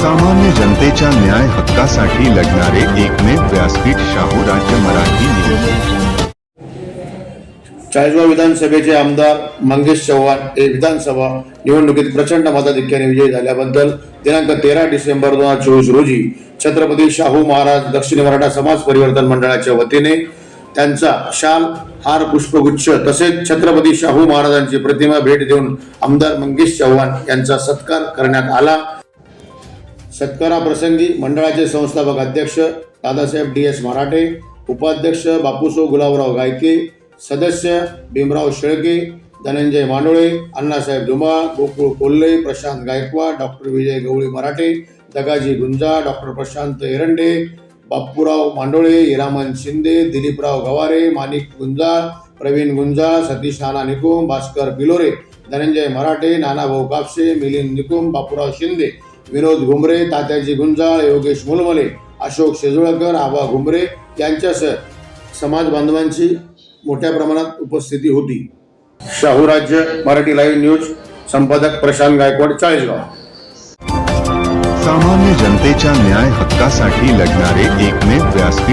सामान्य जनतेच्या न्याय हक्कासाठी लढणारे एकमेव व्यासपीठ शाहू राज्य मराठी चाळीसगाव विधानसभेचे आमदार मंगेश चव्हाण हे विधानसभा निवडणुकीत प्रचंड मताधिक्याने विजयी झाल्याबद्दल दिनांक तेरा डिसेंबर दोन हजार चोवीस रोजी छत्रपती शाहू महाराज दक्षिण मराठा समाज परिवर्तन मंडळाच्या वतीने त्यांचा शाल हार पुष्पगुच्छ तसेच छत्रपती शाहू महाराजांची प्रतिमा भेट देऊन आमदार मंगेश चव्हाण यांचा सत्कार करण्यात आला. सत्काराप्रसंगी मंडळाचे संस्थापक अध्यक्ष दादासाहेब डी एस मराठे उपाध्यक्ष बापूसो गुलाबराव गायके सदस्य भीमराव शेळके धनंजय मांडोळे अण्णासाहेब धुमाळ गोकुळ कोल्हे प्रशांत गायकवाड डॉक्टर विजय गवळी मराठे दगाजी गुंजा डॉक्टर प्रशांत एरंडे बापूराव मांडोळे हिरामन शिंदे दिलीपराव गवारे माणिक गुंजाळ प्रवीण गुंजाळ सतीश नाना निकुम भास्कर बिलोरे धनंजय मराठे नानाभाऊ कापसे मिलिंद निकुम बापूराव शिंदे विनोद घुमरे तात्याजी गुंजाळ योगेश मुलमले अशोक शेजुळकर आबा घुमरे यांच्यासह समाज बांधवांची मोठ्या प्रमाणात उपस्थिती होती. शाहू राज्य मराठी लाईव्ह न्यूज संपादक प्रशांत गायकवाड चाळीसगाव. सामान्य जनतेच्या न्याय हक्कासाठी लढणारे एकमेव व्यासपीठ